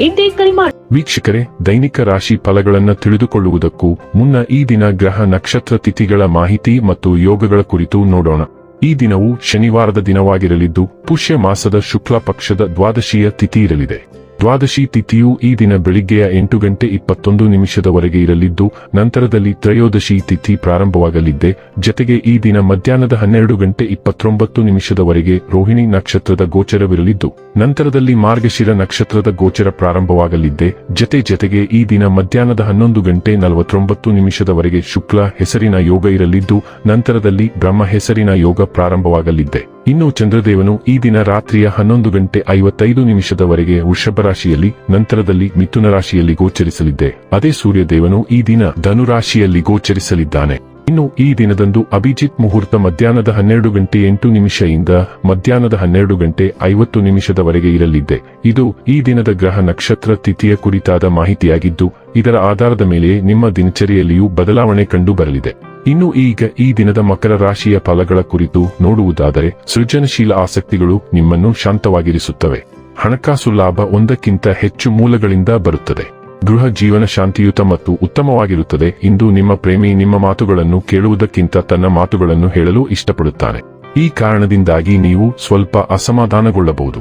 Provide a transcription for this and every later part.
ಎಂದೇ ಕರೆ ಮಾಡಿ ವೀಕ್ಷಕರೇ, ದೈನಿಕ ರಾಶಿ ಫಲಗಳನ್ನು ತಿಳಿದುಕೊಳ್ಳುವುದಕ್ಕೂ ಮುನ್ನ ಈ ದಿನ ಗ್ರಹ ನಕ್ಷತ್ರ ತಿಥಿಗಳ ಮಾಹಿತಿ ಮತ್ತು ಯೋಗಗಳ ಕುರಿತು ನೋಡೋಣ. ಈ ದಿನವು ಶನಿವಾರದ ದಿನವಾಗಿರಲಿದ್ದು, ಪುಷ್ಯ ಮಾಸದ ಶುಕ್ಲ ಪಕ್ಷದ ದ್ವಾದಶಿಯ ತಿಥಿ ಇರಲಿದೆ. ದ್ವಾದಶಿ ತಿಥಿಯು ಈ ದಿನ ಬೆಳಿಗ್ಗೆಯ ಎಂಟು ಗಂಟೆ ಇಪ್ಪತ್ತೊಂದು ನಿಮಿಷದವರೆಗೆ ಇರಲಿದ್ದು, ನಂತರದಲ್ಲಿ ತ್ರಯೋದಶಿ ತಿಥಿ ಪ್ರಾರಂಭವಾಗಲಿದ್ದೆ. ಜತೆಗೆ ಈ ದಿನ ಮಧ್ಯಾಹ್ನದ ಹನ್ನೆರಡು ಗಂಟೆ ಇಪ್ಪತ್ತೊಂಬತ್ತು ನಿಮಿಷದವರೆಗೆ ರೋಹಿಣಿ ನಕ್ಷತ್ರದ ಗೋಚರವಿರಲಿದ್ದು, ನಂತರದಲ್ಲಿ ಮಾರ್ಗಶಿರ ನಕ್ಷತ್ರದ ಗೋಚರ ಪ್ರಾರಂಭವಾಗಲಿದ್ದೆ. ಜತೆ ಜತೆಗೆ ಈ ದಿನ ಮಧ್ಯಾಹ್ನದ ಹನ್ನೊಂದು ಗಂಟೆ ನಲವತ್ತೊಂಬತ್ತು ನಿಮಿಷದವರೆಗೆ ಶುಕ್ಲ ಹೆಸರಿನ ಯೋಗ ಇರಲಿದ್ದು, ನಂತರದಲ್ಲಿ ಬ್ರಹ್ಮ ಹೆಸರಿನ ಯೋಗ ಪ್ರಾರಂಭವಾಗಲಿದ್ದೆ. ಇನ್ನು ಚಂದ್ರದೇವನು ಈ ದಿನ ರಾತ್ರಿಯ ಹನ್ನೊಂದು ಗಂಟೆ ಐವತ್ತೈದು ನಿಮಿಷದವರೆಗೆ ವೃಷಭ ರಾಶಿಯಲ್ಲಿ ನಂತರದಲ್ಲಿ ಮಿಥುನ ರಾಶಿಯಲ್ಲಿ ಗೋಚರಿಸಲಿದ್ದೆ. ಅದೇ ಸೂರ್ಯದೇವನು ಈ ದಿನ ಧನುರಾಶಿಯಲ್ಲಿ ಗೋಚರಿಸಲಿದ್ದಾನೆ. ಇನ್ನು ಈ ದಿನದಂದು ಅಭಿಜಿತ್ ಮುಹೂರ್ತ ಮಧ್ಯಾಹ್ನದ ಹನ್ನೆರಡು ಗಂಟೆ ಎಂಟು ನಿಮಿಷದಿಂದ ಮಧ್ಯಾಹ್ನದ ಹನ್ನೆರಡು ಗಂಟೆ ಐವತ್ತು ನಿಮಿಷದವರೆಗೆ ಇರಲಿದೆ. ಇದು ಈ ದಿನದ ಗ್ರಹ ನಕ್ಷತ್ರ ತಿಥಿಯ ಕುರಿತಾದ ಮಾಹಿತಿಯಾಗಿದ್ದು, ಇದರ ಆಧಾರದ ಮೇಲೆ ನಿಮ್ಮ ದಿನಚರಿಯಲ್ಲಿಯೂ ಬದಲಾವಣೆ ಕಂಡು ಬರಲಿದೆ ಇನ್ನು ಈಗ ಈ ದಿನದ ಮಕರ ರಾಶಿಯ ಫಲಗಳ ಕುರಿತು ನೋಡುವುದಾದರೆ, ಸೃಜನಶೀಲ ಆಸಕ್ತಿಗಳು ನಿಮ್ಮನ್ನು ಶಾಂತವಾಗಿರಿಸುತ್ತವೆ. ಹಣಕಾಸು ಲಾಭ ಒಂದಕ್ಕಿಂತ ಹೆಚ್ಚು ಮೂಲಗಳಿಂದ ಬರುತ್ತದೆ. ಗೃಹ ಜೀವನ ಶಾಂತಿಯುತ ಮತ್ತು ಉತ್ತಮವಾಗಿರುತ್ತದೆ. ಇಂದು ನಿಮ್ಮ ಪ್ರೇಮಿ ನಿಮ್ಮ ಮಾತುಗಳನ್ನು ಕೇಳುವುದಕ್ಕಿಂತ ತನ್ನ ಮಾತುಗಳನ್ನು ಹೇಳಲು ಇಷ್ಟಪಡುತ್ತಾನೆ. ಈ ಕಾರಣದಿಂದಾಗಿ ನೀವು ಸ್ವಲ್ಪ ಅಸಮಾಧಾನಗೊಳ್ಳಬಹುದು.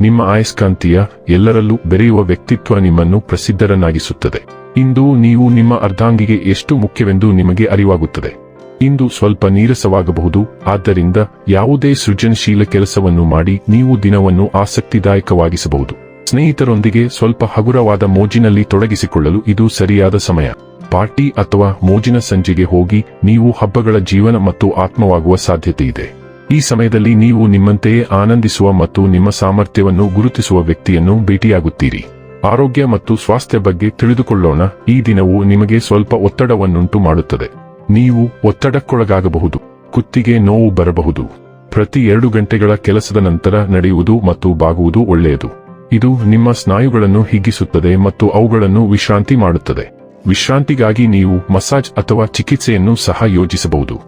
ನಿಮ್ಮ ಆಯಸ್ಕಾಂತೀಯ ಎಲ್ಲರಲ್ಲೂ ಬೆರೆಯುವ ವ್ಯಕ್ತಿತ್ವ ನಿಮ್ಮನ್ನು ಪ್ರಸಿದ್ಧರನ್ನಾಗಿಸುತ್ತದೆ. ಇಂದು ನೀವು ನಿಮ್ಮ ಅರ್ಧಾಂಗಿಗೆ ಎಷ್ಟು ಮುಖ್ಯವೆಂದು ನಿಮಗೆ ಅರಿವಾಗುತ್ತದೆ. ಇಂದು ಸ್ವಲ್ಪ ನೀರಸವಾಗಬಹುದು. ಆದ್ದರಿಂದ ಯಾವುದೇ ಸೃಜನಶೀಲ ಕೆಲಸವನ್ನು ಮಾಡಿ ನೀವು ದಿನವನ್ನು ಆಸಕ್ತಿದಾಯಕವಾಗಿಸಬಹುದು. ಸ್ನೇಹಿತರೊಂದಿಗೆ ಸ್ವಲ್ಪ ಹಗುರವಾದ ಮೋಜಿನಲ್ಲಿ ತೊಡಗಿಸಿಕೊಳ್ಳಲು ಇದು ಸರಿಯಾದ ಸಮಯ. ಪಾರ್ಟಿ ಅಥವಾ ಮೋಜಿನ ಸಂಜೆಗೆ ಹೋಗಿ ನೀವು ಹಬ್ಬಗಳ ಜೀವನ ಮತ್ತು ಆತ್ಮವಾಗುವ ಸಾಧ್ಯತೆ ಇದೆ. ಈ ಸಮಯದಲ್ಲಿ ನೀವು ನಿಮ್ಮಂತೆಯೇ ಆನಂದಿಸುವ ಮತ್ತು ನಿಮ್ಮ ಸಾಮರ್ಥ್ಯವನ್ನು ಗುರುತಿಸುವ ವ್ಯಕ್ತಿಯನ್ನು ಭೇಟಿಯಾಗುತ್ತೀರಿ. ಆರೋಗ್ಯ ಮತ್ತು ಸ್ವಾಸ್ಥ್ಯ ಬಗ್ಗೆ ತಿಳಿದುಕೊಳ್ಳೋಣ. ಈ ದಿನವು ನಿಮಗೆ ಸ್ವಲ್ಪ ಒತ್ತಡವನ್ನುಂಟು ಮಾಡುತ್ತದೆ. ನೀವು ಒತ್ತಡಕ್ಕೊಳಗಾಗಬಹುದು. ಕುತ್ತಿಗೆ ನೋವು ಬರಬಹುದು. ಪ್ರತಿ ಎರಡು ಗಂಟೆಗಳ ಕೆಲಸದ ನಂತರ ನಡೆಯುವುದು ಮತ್ತು ಬಾಗುವುದು ಒಳ್ಳೆಯದು. ಇದು ನಿಮ್ಮ ಸ್ನಾಯುಗಳನ್ನು ಹಿಗ್ಗಿಸುತ್ತದೆ ಮತ್ತು ಅವುಗಳನ್ನು ವಿಶ್ರಾಂತಿ ಮಾಡುತ್ತದೆ. ವಿಶ್ರಾಂತಿಗಾಗಿ ನೀವು ಮಸಾಜ್ ಅಥವಾ ಚಿಕಿತ್ಸೆಯನ್ನು ಸಹ ಯೋಜಿಸಬಹುದು.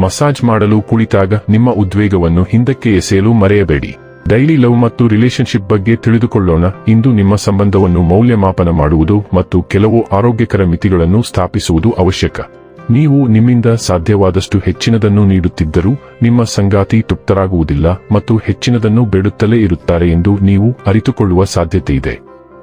ಮಸಾಜ್ ಮಾಡಲು ಕುಳಿತಾಗ ನಿಮ್ಮ ಉದ್ವೇಗವನ್ನು ಹಿಂದಕ್ಕೆ ಎಸೆಯಲು ಮರೆಯಬೇಡಿ. ಡೈಲಿ ಲವ್ ಮತ್ತು ರಿಲೇಶನ್ಶಿಪ್ ಬಗ್ಗೆ ತಿಳಿದುಕೊಳ್ಳೋಣ. ಇಂದು ನಿಮ್ಮ ಸಂಬಂಧವನ್ನು ಮೌಲ್ಯಮಾಪನ ಮಾಡುವುದು ಮತ್ತು ಕೆಲವು ಆರೋಗ್ಯಕರ ಮಿತಿಗಳನ್ನು ಸ್ಥಾಪಿಸುವುದು ಅವಶ್ಯಕ. ನೀವು ನಿಮ್ಮಿಂದ ಸಾಧ್ಯವಾದಷ್ಟು ಹೆಚ್ಚಿನದನ್ನು ನೀಡುತ್ತಿದ್ದರೂ ನಿಮ್ಮ ಸಂಗಾತಿ ತೃಪ್ತರಾಗುವುದಿಲ್ಲ ಮತ್ತು ಹೆಚ್ಚಿನದನ್ನು ಬೇಡುತ್ತಲೇ ಇರುತ್ತಾರೆ ಎಂದು ನೀವು ಅರಿತುಕೊಳ್ಳುವ ಸಾಧ್ಯತೆ ಇದೆ.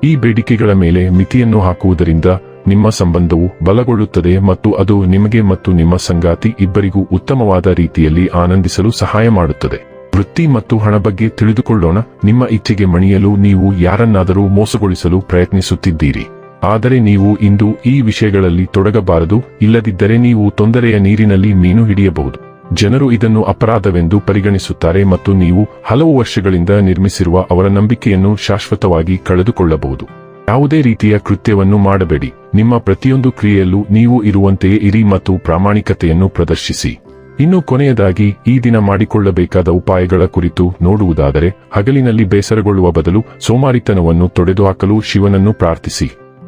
ಈ ಬೇಡಿಕೆಗಳ ಮೇಲೆ ಮಿತಿಯನ್ನು ಹಾಕುವುದರಿಂದ ನಿಮ್ಮ ಸಂಬಂಧವು ಬಲಗೊಳ್ಳುತ್ತದೆ ಮತ್ತು ಅದು ನಿಮಗೆ ಮತ್ತು ನಿಮ್ಮ ಸಂಗಾತಿ ಇಬ್ಬರಿಗೂ ಉತ್ತಮವಾದ ರೀತಿಯಲ್ಲಿ ಆನಂದಿಸಲು ಸಹಾಯ ಮಾಡುತ್ತದೆ. ವೃತ್ತಿ ಮತ್ತು ಹಣ ಬಗ್ಗೆ ತಿಳಿದುಕೊಳ್ಳೋಣ. ನಿಮ್ಮ ಇಚ್ಛೆಗೆ ಮಣಿಯಲು ನೀವು ಯಾರನ್ನಾದರೂ ಮೋಸಗೊಳಿಸಲು ಪ್ರಯತ್ನಿಸುತ್ತಿದ್ದೀರಿ. ಆದರೆ ನೀವು ಇಂದು ಈ ವಿಷಯಗಳಲ್ಲಿ ತೊಡಗಬಾರದು, ಇಲ್ಲದಿದ್ದರೆ ನೀವು ತೊಂದರೆಯ ನೀರಿನಲ್ಲಿ ಮೀನು ಹಿಡಿಯಬಹುದು. ಜನರು ಇದನ್ನು ಅಪರಾಧವೆಂದು ಪರಿಗಣಿಸುತ್ತಾರೆ ಮತ್ತು ನೀವು ಹಲವು ವರ್ಷಗಳಿಂದ ನಿರ್ಮಿಸಿರುವ ಅವರ ನಂಬಿಕೆಯನ್ನು ಶಾಶ್ವತವಾಗಿ ಕಳೆದುಕೊಳ್ಳಬಹುದು. ಯಾವುದೇ ರೀತಿಯ ಕೃತ್ಯವನ್ನು ಮಾಡಬೇಡಿ. ನಿಮ್ಮ ಪ್ರತಿಯೊಂದು ಕ್ರಿಯೆಯಲ್ಲೂ ನೀವು ಇರುವಂತೆಯೇ ಇರಿ ಮತ್ತು ಪ್ರಾಮಾಣಿಕತೆಯನ್ನು ಪ್ರದರ್ಶಿಸಿ. ಇನ್ನು ಕೊನೆಯದಾಗಿ, ಈ ದಿನ ಮಾಡಿಕೊಳ್ಳಬೇಕಾದ ಉಪಾಯಗಳ ಕುರಿತು ನೋಡುವುದಾದರೆ, ಹಗಲಿನಲ್ಲಿ ಬೇಸರಗೊಳ್ಳುವ ಬದಲು ಸೋಮಾರಿತನವನ್ನು ತೊಡೆದುಹಾಕಲು ಶಿವನನ್ನು ಪ್ರಾರ್ಥಿಸಿ.